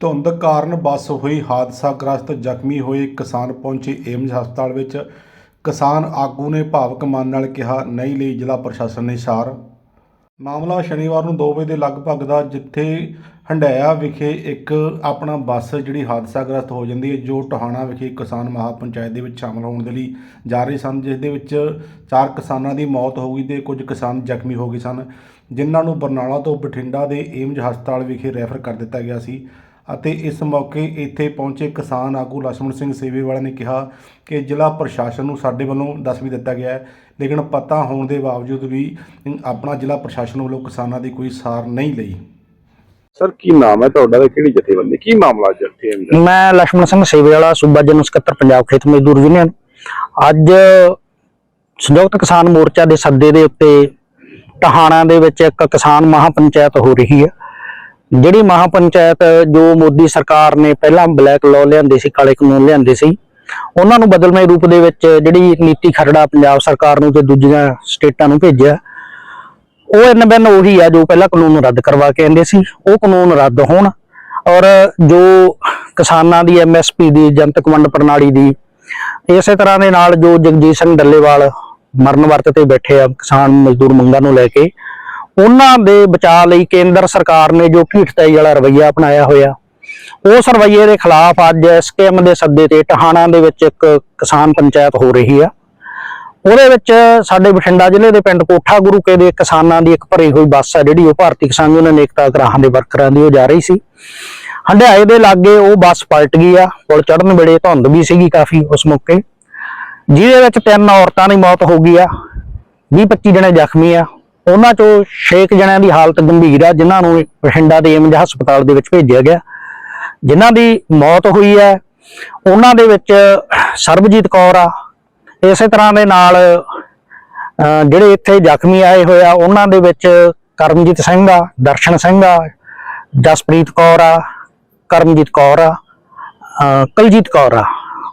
ਧੁੰਦ ਕਾਰਨ ਬੱਸ ਹੋਈ ਹਾਦਸਾਗ੍ਰਸਤ ਜ਼ਖਮੀ ਹੋਏ ਕਿਸਾਨ ਪਹੁੰਚੇ ਏਮਜ਼ ਹਸਪਤਾਲ ਵਿੱਚ। ਕਿਸਾਨ ਆਗੂ ਨੇ ਭਾਵਕ ਮਨ ਨਾਲ ਕਿਹਾ, ਨਹੀਂ ਲਈ ਜ਼ਿਲ੍ਹਾ ਪ੍ਰਸ਼ਾਸਨ ਨੇ ਸਾਰ। ਮਾਮਲਾ ਸ਼ਨੀਵਾਰ ਨੂੰ 2 ਵਜੇ ਦੇ ਲਗਭਗ ਦਾ, ਜਿੱਥੇ ਹੰਡਾਇਆ ਵਿਖੇ ਇੱਕ ਆਪਣਾ ਬੱਸ ਜਿਹੜੀ ਹਾਦਸਾਗ੍ਰਸਤ ਹੋ ਜਾਂਦੀ ਹੈ, ਜੋ ਟਹਾਣਾ ਵਿਖੇ ਕਿਸਾਨ ਮਹਾ ਪੰਚਾਇਤ ਦੇ ਵਿੱਚ ਸ਼ਾਮਲ ਹੋਣ ਦੇ ਲਈ ਜਾ ਰਹੇ ਸਨ, ਜਿਸ ਦੇ ਵਿੱਚ ਚਾਰ ਕਿਸਾਨਾਂ ਦੀ ਮੌਤ ਹੋ ਗਈ ਤੇ ਕੁਝ ਕਿਸਾਨ ਜ਼ਖਮੀ ਹੋ ਗਏ ਸਨ, ਜਿਨ੍ਹਾਂ ਨੂੰ ਬਰਨਾਲਾ ਤੋਂ ਬਠਿੰਡਾ ਦੇ ਏਮਜ਼ ਹਸਪਤਾਲ ਵਿਖੇ ਰੈਫਰ ਕਰ ਦਿੱਤਾ ਗਿਆ ਸੀ। ਅਤੇ ਇਸ ਮੌਕੇ ਇੱਥੇ ਪਹੁੰਚੇ ਕਿਸਾਨ ਆਗੂ ਲਛਮਣ ਸਿੰਘ ਸੇਵੇਵਾਲਾ ਨੇ ਕਿਹਾ ਕਿ ਜ਼ਿਲ੍ਹਾ ਪ੍ਰਸ਼ਾਸਨ ਨੂੰ ਸਾਡੇ ਵੱਲੋਂ ਦੱਸ ਵੀ ਦਿੱਤਾ ਗਿਆ ਹੈ। ਲੇਕਿਨ ਪਤਾ ਹੋਣ ਦੇ ਬਾਵਜੂਦ ਵੀ ਆਪਣਾ ਜ਼ਿਲ੍ਹਾ ਪ੍ਰਸ਼ਾਸਨ ਵੱਲੋਂ ਕਿਸਾਨਾਂ ਦੀ ਕੋਈ ਸਾਰ ਨਹੀਂ ਲਈ। ਸਰ ਕੀ ਨਾਮ ਹੈ ਤੁਹਾਡਾ ਤੇ ਕਿਹੜੀ ਜਥੇਬੰਦੀ? ਕੀ ਮਾਮਲਾ ਜਥੇਬੰਦੀ ਮੈਂ ਲਛਮਣ ਸਿੰਘ ਸੇਵੇਵਾਲਾ ਸੂਬਾ ਜਨ ਸਕੱਤਰ ਪੰਜਾਬ ਖੇਤ ਮਜ਼ਦੂਰ ਯੂਨੀਅਨ। ਅੱਜ ਸੰਯੁਕਤ ਕਿਸਾਨ ਮੋਰਚਾ ਦੇ ਸੱਦੇ ਦੇ ਉੱਤੇ ਟਹਾਣਾ ਦੇ ਵਿੱਚ ਇੱਕ ਕਿਸਾਨ ਮਹਾਪੰਚਾਇਤ ਹੋ ਰਹੀ ਹੈ। ਜਿਹੜੀ ਮਹਾਪੰਚਾਇਤ ਜੋ ਮੋਦੀ ਸਰਕਾਰ ਨੇ ਪਹਿਲਾਂ ਬਲੈਕ ਲਾਅ ਲਿਆਂਦੇ ਸੀ, ਕਾਲੇ ਕਾਨੂੰਨ ਲਿਆਂਦੇ ਸੀ, ਉਹਨਾਂ ਨੂੰ ਬਦਲਵੇਂ ਰੂਪ ਦੇ ਵਿੱਚ ਜਿਹੜੀ ਨੀਤੀ ਖਰੜਾ ਪੰਜਾਬ ਸਰਕਾਰ ਨੂੰ ਤੇ ਦੂਜੀਆਂ ਸਟੇਟਾਂ ਨੂੰ ਭੇਜਿਆ, ਉਹ ਇਨ ਬਿਨ ਉਹੀ ਆ ਜੋ ਪਹਿਲਾਂ ਕਾਨੂੰਨ ਰੱਦ ਕਰਵਾ ਕੇ ਆਂਦੇ ਸੀ, ਉਹ ਕਾਨੂੰਨ ਰੱਦ ਹੋਣ ਔਰ ਜੋ ਕਿਸਾਨਾਂ ਦੀ ਐਮਐਸਪੀ ਦੀ, ਜਨਤਕ ਵੰਡ ਪ੍ਰਣਾਲੀ ਦੀ, ਇਸੇ ਤਰ੍ਹਾਂ ਦੇ ਨਾਲ ਜੋ ਜਗਜੀਤ ਸਿੰਘ ਡੱਲੇਵਾਲ ਮਰਨ ਵਰਤ ਤੇ ਬੈਠੇ ਆ ਕਿਸਾਨ ਮਜ਼ਦੂਰ ਮੰਗਾਂ ਨੂੰ ਲੈ ਕੇ ਉਹਨਾਂ ਦੇ ਬਚਾਅ ਲਈ ਕੇਂਦਰ ਸਰਕਾਰ ਨੇ ਜੋ ਢੀਠਤਾਈ ਵਾਲਾ ਰਵੱਈਆ ਅਪਣਾਇਆ ਹੋਇਆ ਉਸ ਰਵੱਈਏ ਦੇ ਖਿਲਾਫ ਅੱਜ ਐਸਕੇਐਮ ਦੇ ਸੱਦੇ ਤੇ ਟਹਾਣਾ ਦੇ ਵਿੱਚ ਇੱਕ ਕਿਸਾਨ ਪੰਚਾਇਤ ਹੋ ਰਹੀ ਆ। ਉਹਦੇ ਵਿੱਚ ਸਾਡੇ ਬਠਿੰਡਾ ਜ਼ਿਲ੍ਹੇ ਦੇ ਪਿੰਡ ਕੋਠਾ ਗੁਰੂ ਕੇ ਦੇ ਕਿਸਾਨਾਂ ਦੀ ਇੱਕ ਭਰੀ ਹੋਈ ਬੱਸ ਆ ਜਿਹੜੀ ਉਹ ਭਾਰਤੀ ਕਿਸਾਨ ਯੂਨੀਅਨ ਏਕਤਾ ਗ੍ਰਾਹਾਂ ਦੇ ਵਰਕਰਾਂ ਦੀ, ਉਹ ਜਾ ਰਹੀ ਸੀ। ਹੰਡਿਆਏ ਦੇ ਲਾਗੇ ਉਹ ਬੱਸ ਪਲਟ ਗਈ ਆ, ਪੁਲ ਚੜਨ ਵੇਲੇ ਧੁੰਦ ਵੀ ਸੀਗੀ ਕਾਫੀ ਉਸ ਮੌਕੇ। ਜਿਹਦੇ ਵਿੱਚ ਤਿੰਨ ਔਰਤਾਂ ਦੀ ਮੌਤ ਹੋ ਗਈ ਆ 20 25 ਜਣੇ ਜ਼ਖਮੀ ਆ। ਉਹਨਾਂ ਚੋਂ 6 ਜਣਿਆਂ ਦੀ ਹਾਲਤ ਗੰਭੀਰ ਆ ਜਿਨ੍ਹਾਂ ਨੂੰ ਬਠਿੰਡਾ ਦੇ ਏਮਜ ਹਸਪਤਾਲ ਦੇ ਵਿੱਚ ਭੇਜਿਆ ਗਿਆ। ਜਿਨ੍ਹਾਂ ਦੀ ਮੌਤ ਹੋਈ ਹੈ ਉਹਨਾਂ ਦੇ ਵਿੱਚ ਸਰਬਜੀਤ ਕੌਰ ਆ। ਇਸੇ ਤਰ੍ਹਾਂ ਦੇ ਨਾਲ ਜਿਹੜੇ ਇੱਥੇ ਜ਼ਖਮੀ ਆਏ ਹੋਏ ਆ ਉਹਨਾਂ ਦੇ ਵਿੱਚ ਕਰਮਜੀਤ ਸਿੰਘ ਆ ਦਰਸ਼ਨ ਸਿੰਘ ਆ ਜਸਪ੍ਰੀਤ ਕੌਰ ਆ ਕਰਮਜੀਤ ਕੌਰ ਆ ਅਹ, ਕੁਲਜੀਤ ਕੌਰ ਆ।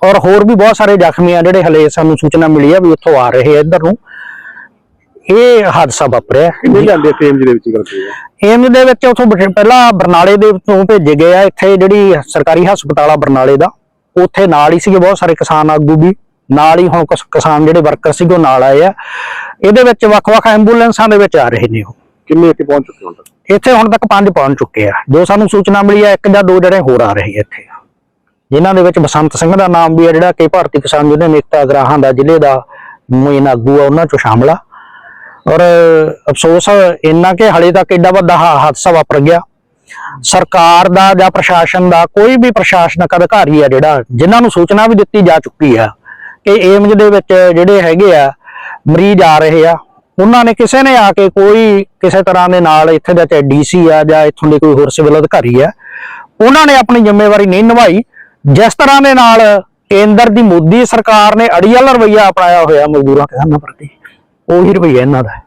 ਔਰ ਹੋਰ ਵੀ ਬਹੁਤ ਸਾਰੇ ਜ਼ਖਮੀ ਆ ਜਿਹੜੇ ਹਲੇ ਸਾਨੂੰ ਸੂਚਨਾ ਮਿਲੀ ਆ ਵੀ ਉੱਥੋਂ ਆ ਰਹੇ ਆ ਇੱਧਰ ਨੂੰ। ਇਹ ਹਾਦਸਾ ਵਾਪਰਿਆ। ਕਿੰਨੇ ਲਿਆਂਦੇ ਫੇਮ ਦੇ ਵਿੱਚ ਗੱਲ ਕਰੀ ਹੈ ਏਮਜ਼ ਦੇ ਵਿੱਚ ਉਥੋਂ ਪਹਿਲਾਂ ਬਰਨਾਲੇ ਦੇ ਤੋਂ ਭੇਜੇ ਗਏ ਆ। ਇੱਥੇ ਜਿਹੜੀ ਸਰਕਾਰੀ ਹਸਪਤਾਲ ਆ ਬਰਨਾਲੇ ਦਾ ਉੱਥੇ ਨਾਲ ਹੀ ਸੀਗੇ ਬਹੁਤ ਸਾਰੇ ਕਿਸਾਨ ਆਗੂ ਵੀ। ਨਾਲ ਹੀ ਹੁਣ ਕਿਸ- ਕਿਸਾਨ ਜਿਹੜੇ ਵਰਕਰ ਸੀਗੇ ਉਹ ਨਾਲ ਆਏ ਆ। ਇਹਦੇ ਵਿੱਚ ਵੱਖ-ਵੱਖ ਐਂਬੂਲੈਂਸਾਂ ਦੇ ਵਿੱਚ ਆ ਰਹੇ ਨੇ ਉਹ। ਕਿੰਨੇ ਇੱਥੇ ਪਹੁੰਚ ਚੁੱਕੇ ਹੁਣ ਤੱਕ? ਇੱਥੇ ਹੁਣ ਤੱਕ ਪੰਜ ਪਹੁੰਚ ਚੁੱਕੇ ਆ। ਜੋ ਸਾਨੂੰ ਸੂਚਨਾ ਮਿਲੀ ਆ ਇੱਕ ਜਾਂ ਦੋ ਜਿਹੜੇ ਹੋਰ ਆ ਰਹੇ ਇੱਥੇ। ਜਿਨ੍ਹਾਂ ਦੇ ਵਿੱਚ ਬਸੰਤ ਸਿੰਘ ਦਾ ਨਾਮ ਵੀ ਆ ਜਿਹੜਾ ਕਿ ਭਾਰਤੀ ਕਿਸਾਨ ਯੂਨੀਅਨ ਏਕਤਾ ਗਰਾਹਾਂ ਦਾ ਜ਼ਿਲ੍ਹੇ ਦਾ ਮੇਨ ਆਗੂ ਆ ਉਹਨਾਂ ਚੋਂ ਸ਼ਾਮਲ ਆ। ਔਰ ਅਫਸੋਸ, ਇੰਨਾ ਕਿ ਹਲੇ ਤੱਕ ਐਡਾ ਵੱਡਾ ਹਾ- ਹਾਦਸਾ ਵਾਪਰ ਗਿਆ। ਸਰਕਾਰ ਦਾ ਜਾਂ ਪ੍ਰਸ਼ਾਸਨ ਦਾ ਕੋਈ ਵੀ ਪ੍ਰਸ਼ਾਸਨਿਕ ਅਧਿਕਾਰੀ ਆ ਜਿਹੜਾ, ਜਿਨ੍ਹਾਂ ਨੂੰ ਸੂਚਨਾ ਵੀ ਦਿੱਤੀ ਜਾ ਚੁੱਕੀ ਆ ਕਿ ਏਮਜ ਦੇ ਵਿੱਚ ਜਿਹੜੇ ਹੈਗੇ ਆ, ਮਰੀਜ਼ ਆ ਰਹੇ ਆ, ਉਹਨਾਂ ਨੇ ਕਿਸੇ ਨੇ ਆ ਕੇ ਕੋਈ ਕਿਸੇ ਤਰ੍ਹਾਂ ਦੇ ਨਾਲ ਇੱਥੇ ਦਾ ਚਾਹੇ ਡੀਸੀ ਆ ਜਾਂ ਇੱਥੋਂ ਦੇ ਕੋਈ ਹੋਰ ਸਿਵਲ ਅਧਿਕਾਰੀ ਆ, ਉਹਨਾਂ ਨੇ ਆਪਣੀ ਜ਼ਿੰਮੇਵਾਰੀ ਨਹੀਂ ਨਿਭਾਈ। ਜਿਸ ਤਰ੍ਹਾਂ ਦੇ ਨਾਲ ਕੇਂਦਰ ਦੀ ਮੋਦੀ ਸਰਕਾਰ ਨੇ ਅੜੀਅਲ ਰਵੱਈਆ ਅਪਣਾਇਆ ਹੋਇਆ ਮਜ਼ਦੂਰਾਂ ਕਿਸਾਨਾਂ ਪ੍ਰਤੀ। ਉਹੀ ਰਵੱਈਆ ਇਹਨਾਂ ਦਾ